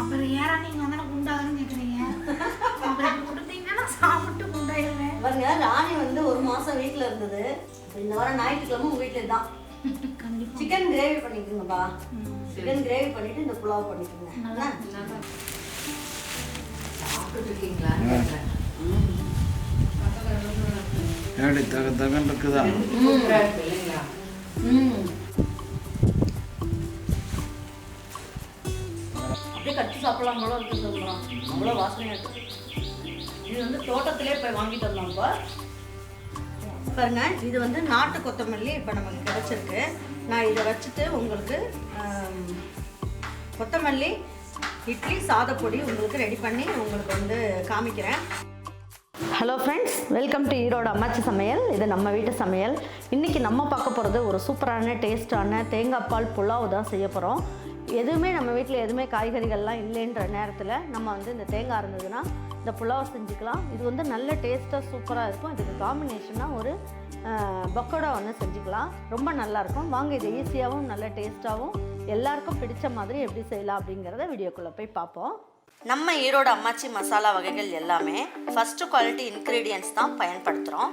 அப்புறம் ஏறா நீங்க வந்து குண்டாகன்னு கேக்குறீங்க? அப்புறம் கொடுத்தீங்கன்னா நான் சாப்பிட்டு குண்டாயிருவேன் பாருங்க ராணி வந்து ஒரு மாசம் வீட்ல இருந்தது. இந்த வாரம் ஞாயிற்றுக்கிழமை உங்க வீட்டுல தான் கண்டிப்பா. சிக்கன் கிரேவி பண்ணிக்கோங்கப்பா. சிக்கன் கிரேவி பண்ணிட்டு இந்த புலாவ் பண்ணிக்கோங்க. என்ன? சாப்பிட்டுட்டு இருக்கீங்களா தக தகன்னு இருக்குதா? இல்லைங்களா? ம். அப்படியே கட்டி சாப்பிடலாம் போல இருக்கு சொல்லுறோம் அவ்வளோ வாசனையா இருக்கு. இது வந்து தோட்டத்திலே போய் வாங்கிட்டு வந்தோம்ப்பா பாருங்க இது வந்து நாட்டு கொத்தமல்லி இப்போ நமக்கு கிடைச்சிருக்கு. நான் இதை வச்சுட்டு உங்களுக்கு கொத்தமல்லி இட்லி சாதப்பொடி உங்களுக்கு ரெடி பண்ணி உங்களுக்கு வந்து காமிக்கிறேன். Hello friends welcome to Erode அம்மாச்சி சமையல் இது நம்ம வீட்டு சமையல். இன்றைக்கி நம்ம பார்க்க போகிறது ஒரு சூப்பரான டேஸ்டான தேங்காய் பால் புலாவ் தான் செய்ய போகிறோம் எதுவுமே நம்ம வீட்டில் எதுவுமே காய்கறிகள்லாம் இல்லைன்ற நேரத்தில் நம்ம வந்து இந்த தேங்காய் இருந்ததுன்னா இந்த புலாவ் செஞ்சுக்கலாம். இது வந்து நல்ல டேஸ்ட்டாக சூப்பராக இருக்கும். இதுக்கு காம்பினேஷனாக ஒரு பக்கோடா ஒன்று செஞ்சுக்கலாம். ரொம்ப நல்லாயிருக்கும் வாங்க இது ஈஸியாகவும் நல்ல டேஸ்ட்டாகவும் எல்லாருக்கும் பிடிச்ச மாதிரி எப்படி செய்யலாம் அப்படிங்கிறத வீடியோக்குள்ளே போய் பார்ப்போம். நம்ம ஈரோடு அம்மாச்சி மசாலா வகைகள் எல்லாமே ஃபஸ்ட்டு குவாலிட்டி இன்க்ரீடியன்ஸ் தான் பயன்படுத்துகிறோம்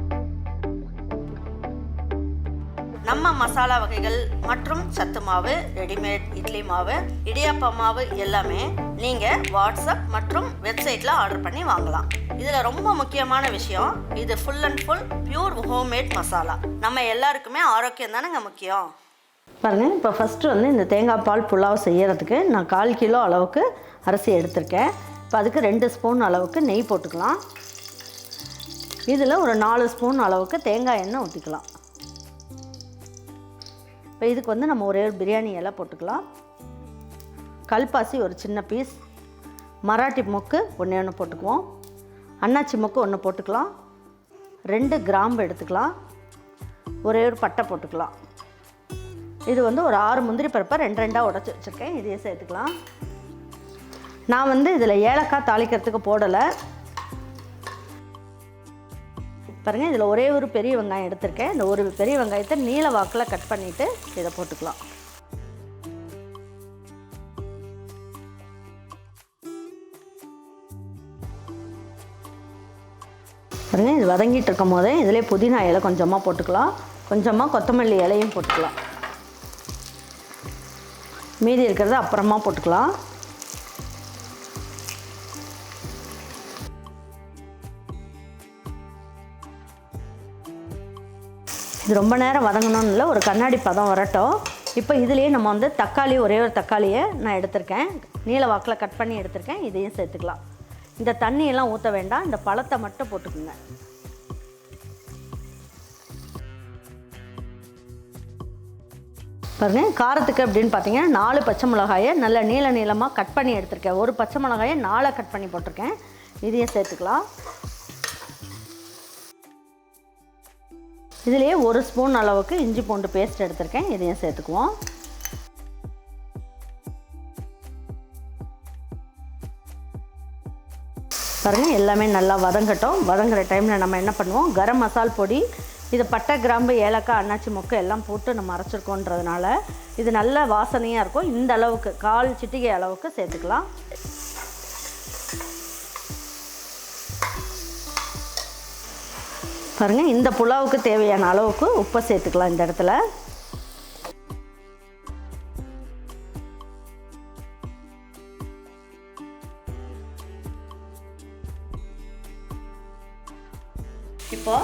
நம்ம மசாலா வகைகள் மற்றும் சத்து மாவு ரெடிமேட் இட்லி மாவு இடியாப்ப மாவு எல்லாமே நீங்கள் வாட்ஸ்அப் மற்றும் வெப்சைட்டில் ஆர்டர் பண்ணி வாங்கலாம். இதில் ரொம்ப முக்கியமான விஷயம் இது full and full pure homemade masala நம்ம எல்லாருக்குமே ஆரோக்கியம் தானேங்க முக்கியம்? பாருங்கள் இப்போ ஃபஸ்ட்டு வந்து இந்த தேங்காய் பால் புலாவ் செய்கிறதுக்கு நான் கால் கிலோ அளவுக்கு அரிசி எடுத்திருக்கேன். இப்போ அதுக்கு ரெண்டு ஸ்பூன் அளவுக்கு நெய் போட்டுக்கலாம். இதில் ஒரு நாலு ஸ்பூன் அளவுக்கு தேங்காய் எண்ணெய் ஊற்றிக்கலாம் இப்போ இதுக்கு வந்து நம்ம ஒரே ஒரு பிரியாணி இலை போட்டுக்கலாம். கல்பாசி ஒரு சின்ன பீஸ் மராட்டி மொக்கு ஒன்று ஒன்று போட்டுக்குவோம். அன்னாச்சி மொக்கு ஒன்று போட்டுக்கலாம். ரெண்டு கிராம்பு எடுத்துக்கலாம். ஒரே ஒரு பட்டை போட்டுக்கலாம். இது வந்து ஒரு ஆறு முந்திரி பருப்பை ரெண்டு ரெண்டாக உடச்சி வச்சுருக்கேன். இதையே சேர்த்துக்கலாம். நான் வந்து இதில் ஏலக்காய் தாளிக்கிறதுக்கு போடலை. பாருங்கள் இதில் ஒரே ஒரு பெரிய வெங்காயம் எடுத்திருக்கேன். இந்த ஒரு பெரிய வெங்காயத்தை நீல வாக்கில் கட் பண்ணிவிட்டு இதை போட்டுக்கலாம். பாருங்கள் இது வதங்கிட்டு இருக்கும் போதே இதிலே புதினா இலை கொஞ்சமாக போட்டுக்கலாம். கொஞ்சமாக கொத்தமல்லி இலையும் போட்டுக்கலாம். மீதி இருக்கிறத அப்புறமா போட்டுக்கலாம். இது ரொம்ப நேரம் வதங்கணும்னு இல்லை ஒரு கண்ணாடி பதம் வரட்டும். இப்போ இதுலேயே நம்ம வந்து தக்காளி ஒரே ஒரு தக்காளியை நான் எடுத்திருக்கேன். நீல வாக்கில் கட் பண்ணி எடுத்திருக்கேன் இதையும் சேர்த்துக்கலாம். இந்த தண்ணியெல்லாம் ஊற்ற வேண்டாம் இந்த பழத்தை மட்டும் போட்டுக்குங்க. பாருங்கள் காரத்துக்கு அப்படின்னு பார்த்தீங்கன்னா நாலு பச்சை மிளகாயை நல்ல நீள நீளமாக கட் பண்ணி எடுத்திருக்கேன். ஒரு பச்சை மிளகாயை நாலாக கட் பண்ணி போட்டிருக்கேன். இதையும் சேர்த்துக்கலாம். இதுலேயே ஒரு ஸ்பூன் அளவுக்கு இஞ்சி பூண்டு பேஸ்ட் எடுத்திருக்கேன். இதையும் சேர்த்துக்குவோம். பாருங்கள் எல்லாமே நல்லா வதங்கட்டும். வதங்குற டைமில் நம்ம என்ன பண்ணுவோம்? கரம் மசால் பொடி இது பட்டை கிராம்பு ஏலக்காய் அன்னாச்சி மொக்கு எல்லாம் போட்டு நம்ம அரைச்சிருக்கோன்றதுனால இது நல்ல வாசனையாக இருக்கும். இந்த அளவுக்கு கால் சிட்டிகை அளவுக்கு சேர்த்துக்கலாம். பாருங்கள் இந்த புலாவுக்கு தேவையான அளவுக்கு உப்பை சேர்த்துக்கலாம் இந்த இடத்துல. இப்போ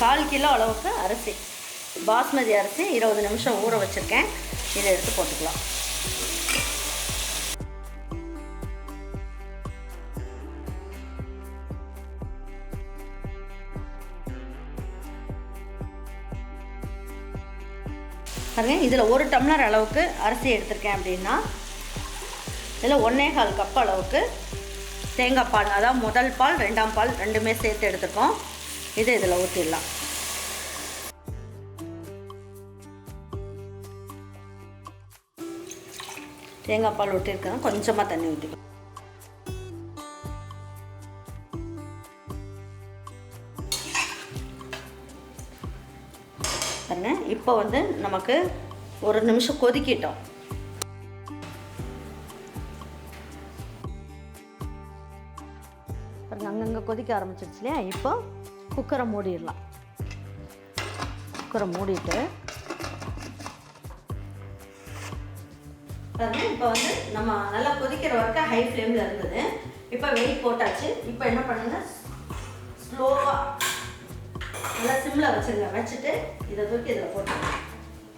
கால் கிலோ அளவுக்கு அரிசி பாஸ்மதி அரிசி இருபது நிமிஷம் ஊற வச்சுருக்கேன். இதை எடுத்து போட்டுக்கலாம். பாருங்கள் இதில் ஒரு டம்ளர் அளவுக்கு அரிசி எடுத்திருக்கேன் அப்படின்னா இதில் ஒன்றே கால் கப் அளவுக்கு தேங்காய் பால் அதாவது முதல் பால் ரெண்டாம் பால் ரெண்டுமே சேர்த்து எடுத்துக்கோம் இதை இதில் ஊற்றிடலாம் தேங்காய் பால் ஊற்றிருக்கேன் கொஞ்சமாக தண்ணி ஊற்றிக்கலாம் பாருங்க இப்போ வந்து நமக்கு ஒரு நிமிஷம் கொதிக்கிட்டோம். அங்கங்கே கொதிக்க ஆரம்பிச்சிருச்சு இல்லையா? இப்போ குக்கரை மூடிடலாம். குக்கரை மூடிட்டு. இப்போ வந்து நம்ம நல்லா கொதிக்கிற வரைக்கும் ஹை ஃப்ளேமில் இருந்தது. இப்போ வெயிட் போட்டாச்சு. இப்போ என்ன பண்ணுங்க? ஸ்லோவாக நல்லா சிம்மில் வச்சுருங்க. வச்சுட்டு இதை தூக்கி இதில் போட்டுருங்க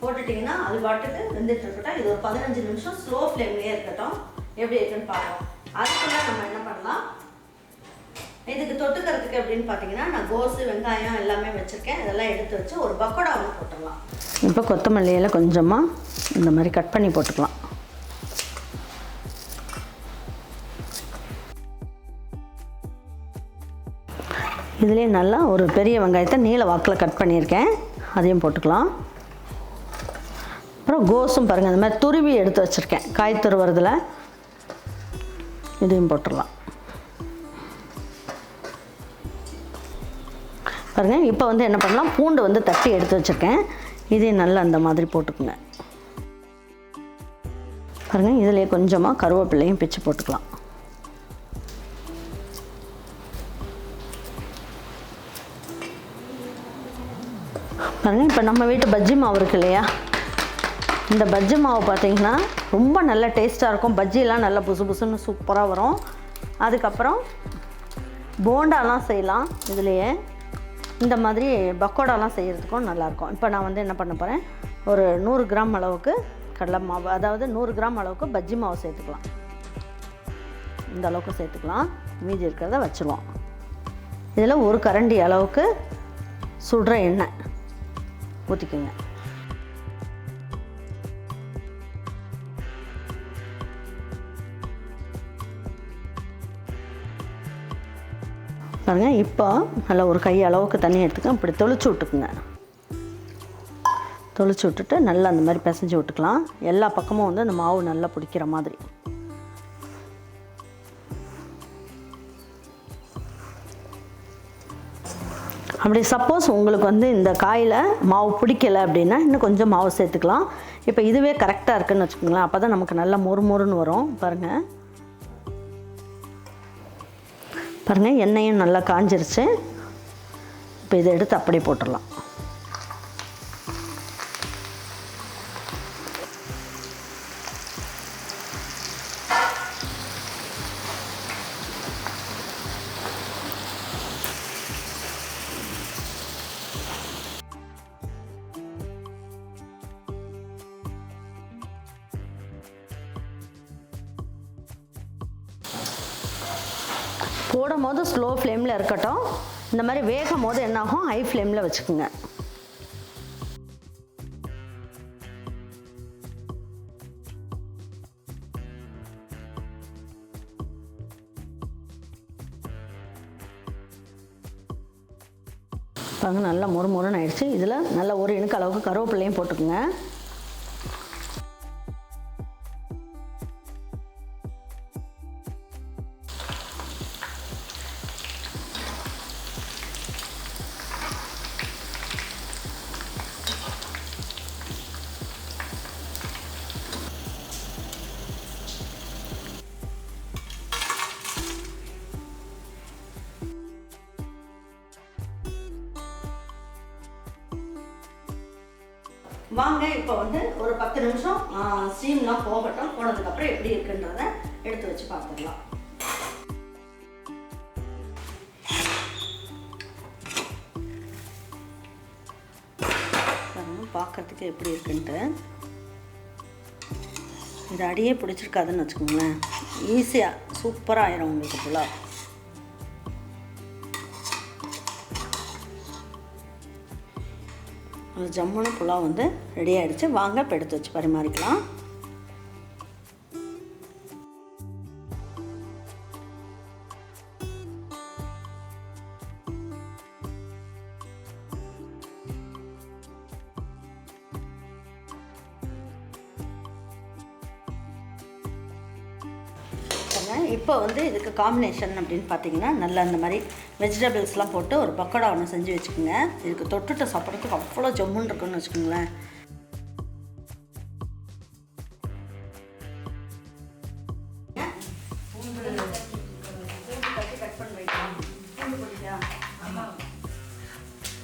போட்டுட்டிங்கன்னா அது பாட்டுக்கு வெந்துட்டு இருக்கட்டும். இது ஒரு பதினஞ்சு நிமிஷம் ஸ்லோ ஃப்ளேம்லேயே இருக்கட்டும். எப்படி இருக்குன்னு பார்ப்போம். அதுக்குள்ளே நம்ம என்ன பண்ணலாம்? இதுக்கு தொட்டுக்கிறதுக்கு அப்படின்னு பார்த்தீங்கன்னா நான் கோஸு வெங்காயம் எல்லாமே வச்சுருக்கேன். இதெல்லாம் எடுத்து வச்சு ஒரு பக்கோடா ஒன்று போட்டுடலாம். இப்போ கொத்தமல்லியில் கொஞ்சமாக இந்த மாதிரி கட் பண்ணி போட்டுக்கலாம். இதுலேயே நல்லா ஒரு பெரிய வெங்காயத்தை நீல வாக்கில் கட் பண்ணியிருக்கேன். அதையும் போட்டுக்கலாம். அப்புறம் கோஸும் பாருங்கள் இந்த மாதிரி துருவி எடுத்து வச்சுருக்கேன். காய் துருவுறதில் இதையும் போட்டுடலாம். பாருங்கள் இப்போ வந்து என்ன பண்ணலாம்? பூண்டு வந்து தட்டி எடுத்து வச்சுருக்கேன். இதையும் நல்லா அந்த மாதிரி போட்டுக்குங்க. பாருங்கள் இதிலே கொஞ்சமாக கருவேப்பிள்ளையும் பிச்சு போட்டுக்கலாம். பாருங்கள் இப்போ நம்ம வீட்டு பஜ்ஜி மாவு இருக்கு இல்லையா? இந்த பஜ்ஜி மாவு பார்த்தீங்கன்னா ரொம்ப நல்ல டேஸ்ட்டாக இருக்கும். பஜ்ஜிலாம் நல்லா புசு புசுன்னு சூப்பராக வரும். அதுக்கப்புறம் போண்டாலாம் செய்யலாம் இதுலேயே. இந்த மாதிரி பக்கோடாலாம் செய்கிறதுக்கும் நல்லாயிருக்கும் இப்போ நான் வந்து என்ன பண்ண போகிறேன் ஒரு நூறு கிராம் அளவுக்கு கடலை மாவு அதாவது நூறு கிராம் அளவுக்கு பஜ்ஜி மாவு சேர்த்துக்கலாம். இந்த அளவுக்கு சேர்த்துக்கலாம். மீதி இருக்கிறத வச்சுருவோம். இதில் ஒரு கரண்டி அளவுக்கு சுடுற எண்ணெய். ஊற்றிக்கோங்க பாருங்க இப்போ நல்லா ஒரு கை அளவுக்கு தண்ணி எடுத்துக்க இப்படி தொளிச்சு விட்டுக்குங்க. தொளிச்சு விட்டுட்டு நல்லா அந்த மாதிரி பிசைஞ்சு விட்டுக்கலாம். எல்லா பக்கமும் வந்து அந்த மாவு நல்லா பிடிக்கிற மாதிரி. அப்படி சப்போஸ் உங்களுக்கு வந்து இந்த காயில் மாவு பிடிக்கல அப்படின்னா இன்னும் கொஞ்சம் மாவு சேர்த்துக்கலாம். இப்போ இதுவே கரெக்டாக இருக்குன்னு வச்சுக்கோங்களேன். அப்போ தான் நமக்கு நல்லா மொறு மொறுன்னு வரும். பாருங்கள் பாருங்கள் எண்ணெயும் நல்லா காஞ்சிருச்சு. இப்போ இதை எடுத்து அப்படியே போட்டுடலாம். போடும் போது ஸ்லோ ஃப்ளேமில் இருக்கட்டும். இந்த மாதிரி வேகும் போது என்னாகும்? ஹை ஃப்ளேமில் வச்சுக்கோங்க. பாருங்க நல்லா மொறு மொறுன்னு ஆயிடுச்சு. இதில் நல்ல ஒரு இணுக்கு அளவுக்கு கருவேப்பிள்ளையும் போட்டுக்கோங்க. வாங்க இப்போ வந்து ஒரு பத்து நிமிஷம் ஸ்டீம்லாம் போகட்டும் போனதுக்கப்புறம் எப்படி இருக்குன்றத எடுத்து வச்சு பார்த்துடலாம். பார்க்குறதுக்கு பார்க்கறதுக்கு எப்படி இருக்குன்ட்டு. இது அடியே பிடிச்சிருக்காதுன்னு வச்சுக்கோங்களேன். ஈஸியாக சூப்பராக ஆயிரும் உங்களுக்கு ஃபுல்லாக ஜம்முன்னு ஜம்முன புலாவ் வந்து ரெடி ஆகிடுச்சு வாங்க இப்போ எடுத்து வச்சு பரிமாறிக்கலாம். காம்பினேஷன் அப்படின்னு பார்த்தீங்கன்னா நல்லா அந்த மாதிரி வெஜிடபிள்ஸ்லாம் போட்டு ஒரு பக்கோடா ஒன்று செஞ்சு வச்சுக்கோங்க. இதுக்கு தொட்டுட்டு சாப்பிட்றதுக்கு அவ்வளோ ஜம்முன்னு இருக்குன்னு வச்சுக்கோங்களேன்.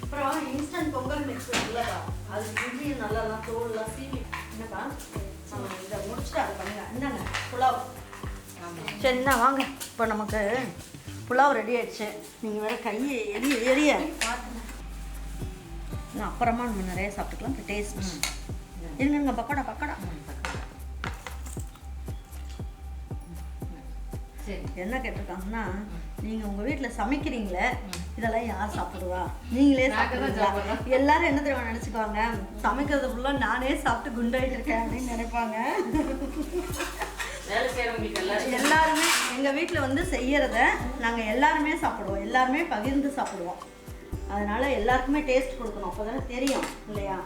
அப்புறம் இன்ஸ்டன்ட் பொங்கல் மிக்ஸ் அது இஞ்சி நல்லாலாம் தோல்லாம் சீவி என்னப்பா? இதை முடிச்சுட்டு அதை பண்ணுங்க. என்னங்க புலாவ். சரி என்ன வாங்க. இப்போ நமக்கு புலாவ் ரெடி ஆயிடுச்சு. நீங்கள் வேற கையை எரிய எரிய. அப்புறமா நம்ம நிறைய சாப்பிட்டுக்கலாம். இப்போ டேஸ்ட் இருங்க பக்கோடா பக்கோடா. சரி. என்ன கேட்டிருக்காங்கன்னா நீங்கள் உங்கள் வீட்டில் சமைக்கிறீங்களே இதெல்லாம் யார் சாப்பிடுவா? நீங்களே சாப்பிடுவீங்களா. எல்லாரும் என்ன தெரியுமா நினச்சிக்குவாங்க? சமைக்கிறது ஃபுல்லாக நானே சாப்பிட்டு குண்டாயிட்டு இருக்கேன் அப்படின்னு நினைப்பாங்க. எல்லாருமே எங்கள் வீட்டில் வந்து செய்கிறத நாங்கள் எல்லாருமே சாப்பிடுவோம். எல்லாருமே பகிர்ந்து சாப்பிடுவோம். அதனால் எல்லாருக்குமே டேஸ்ட் கொடுக்கணும். அப்போ தானே தெரியும் இல்லையா?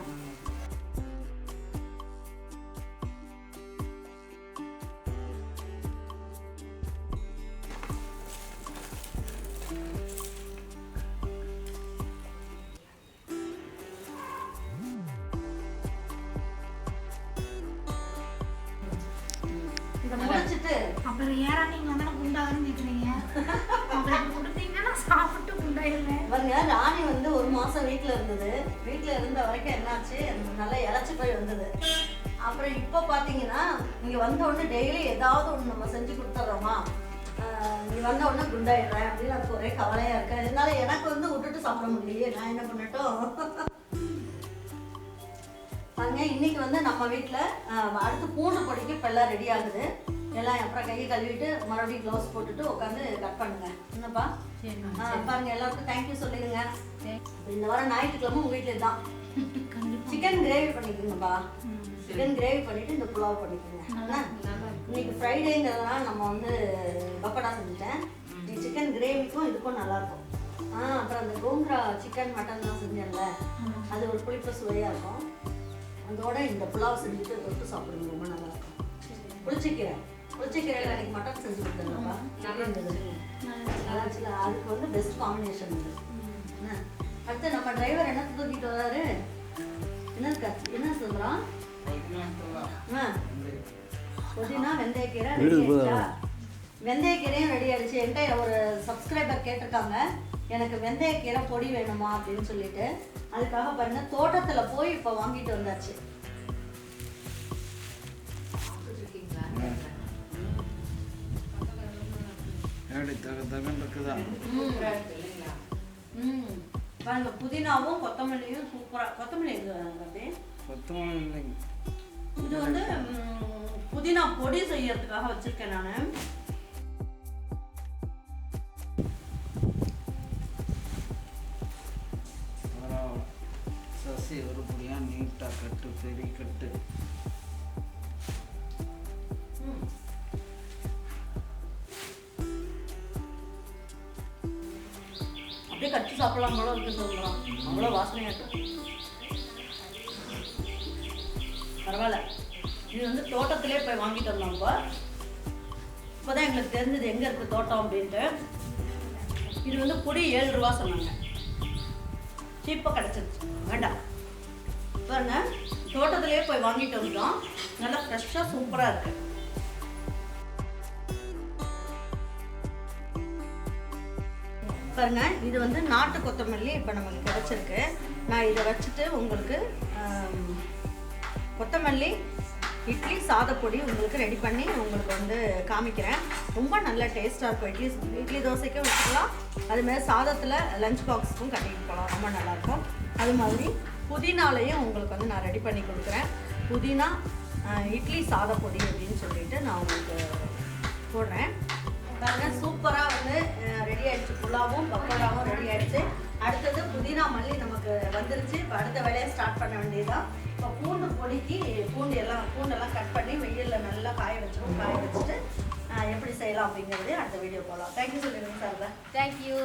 பாருங்க ராணி வந்து ஒரு மாசம் வீட்டுல இருந்தது. வீட்டுல இருந்த வரைக்கும் என்னாச்சு? நல்லா இழைச்சி போய் வந்தது. அப்புறம் இப்போ பார்த்தீங்கன்னா இங்க வந்த உடனே டெய்லி ஏதாவது ஒன்று நம்ம செஞ்சு கொடுத்துட்றோமா நீ வந்த உடனே குண்டாயிடுறேன் அப்படின்னு எனக்கு ஒரே கவலையா இருக்கு. இருந்தாலும் எனக்கு வந்து விட்டுட்டு சாப்பிட முடியலையே. நான் என்ன பண்ணட்டும்? பாருங்க இன்னைக்கு வந்து நம்ம வீட்டில் அடுத்து பூண்டு பொடிக்கு இப்போ எல்லாம் ரெடி ஆகுது. எல்லாம் அப்புறம் கையை கழுவிட்டு மறுபடியும் க்ளவுஸ் போட்டுட்டு உட்காந்து கட் பண்ணுங்க. என்னப்பா? பாருங்க எல்லாருக்கும் தேங்க்யூ சொல்லிடுங்க. இந்த வாரம் ஞாயிற்றுக்கிழமை உங்க வீட்டில் தான் சிக்கன் கிரேவி பண்ணிக்கோங்கப்பா சிக்கன் கிரேவி பண்ணிட்டு இந்த புலாவ் பண்ணிக்கோங்க? இன்னைக்கு ஃப்ரைடேங்கிறதுனால நம்ம வந்து பக்கோடா செஞ்சுட்டேன். சிக்கன் கிரேவிக்கும் இதுக்கும் நல்லா இருக்கும் ஆ அப்புறம் அந்த கோங்கரா சிக்கன் மட்டன்லாம் செஞ்சேன்ல. அது ஒரு புளிப்பு சுவையாக இருக்கும். அதோட இந்த புலாவ் செஞ்சுட்டு தொட்டு சாப்பிடுங்க ரொம்ப நல்லா இருக்கும். புளிச்சக்கீரை. புளிச்சக்கீரையில் எனக்கு மட்டன் செஞ்சு கொடுத்துருங்கப்பா நல்லா இருந்தது நல்லா இருந்துச்சுல அதுக்கு வந்து பெஸ்ட் காம்பினேஷன் இது? அடுத்து நம்ம டிரைவர் என்ன தூக்கிட்டு வராரு? என்ன கத்- என்ன. புதினா வெந்தயக்கீரை ரெடி ஆயிடுச்சா? வெந்தயக்கீரையும் ரெடி ஆயிடுச்சு. என்கிட்ட ஒரு சப்ஸ்கிரைபர் கேட்டிருக்காங்க. எனக்கு வெந்தயக்கீரை பொடி வேணுமா அப்படின்னு சொல்லிட்டு. அதுக்காக பாருங்க தோட்டத்துல போய் இப்போ வாங்கிட்டு வந்தாச்சு. எப்படி தக இருக்குதா ம். பாருங்க புதினாவும் கொத்தமல்லியும் சூப்பரா கொத்தமல்லி எங்க சுத்தமாக இல்லைங்க இது வந்து புதினா பொடி செய்யறதுக்காக வச்சிருக்கேன் நான். சசி உருப்படியாக நீட்டாக கட்டு பெரிய கட்டு. வச்சு சாப்பிடலாம் போல இருக்கு சொல்றோம் அவ்வளோ வாசனையாக இருக்கும் பரவாயில்ல. இது வந்து தோட்டத்திலே போய் வாங்கிட்டு வந்தோம் இப்போ. இப்போதான் எங்களுக்கு தெரிஞ்சது எங்கே இருக்கு தோட்டம் அப்படின்ட்டு. இது வந்து பொடி ஏழு ரூபா சொன்னாங்க. சீப்பாக கிடச்சிருச்சு. வேண்டாம். பாருங்க தோட்டத்திலே போய் வாங்கிட்டு வந்தோம். நல்லா ஃப்ரெஷ்ஷாக சூப்பராக இருக்குது பாருங்கள் இது வந்து நாட்டு கொத்தமல்லி இப்போ நமக்கு கிடச்சிருக்கு. நான் இதை வச்சுட்டு உங்களுக்கு கொத்தமல்லி இட்லி சாதப்பொடி உங்களுக்கு ரெடி பண்ணி உங்களுக்கு வந்து காமிக்கிறேன். ரொம்ப நல்ல டேஸ்ட்டாக இருக்கும். இட்லி இட்லி தோசைக்கும் வச்சுக்கலாம். அதுமாதிரி சாதத்தில் லஞ்ச் பாக்ஸுக்கும் கட்டிட்டு போகலாம் ரொம்ப நல்லாயிருக்கும் அது மாதிரி புதினாலையும் உங்களுக்கு வந்து நான் ரெடி பண்ணி கொடுக்குறேன். புதினா இட்லி சாதப்பொடி அப்படின்னு சொல்லிட்டு நான் உங்களுக்கு போடுறேன். பாருங்க சூப்பராக வந்து ரெடி ஆயிடுச்சு. புலாவும் பக்கோடாவும் ரெடி ஆயிடுச்சு. அடுத்தது புதினா மல்லி நமக்கு வந்துருச்சு. இப்போ அடுத்த வேலையை ஸ்டார்ட் பண்ண வேண்டியதுதான். இப்போ பூண்டு பொடிக்கு பூண்டு எல்லாம் பூண்டெல்லாம் கட் பண்ணி வெயிலில் நல்லா காய வச்சிடும் காய வச்சுட்டு எப்படி செய்யலாம் அப்படிங்கிறதே அடுத்த வீடியோ போகலாம் தேங்க்யூ சொல்லிடுங்க சார். தேங்க்யூ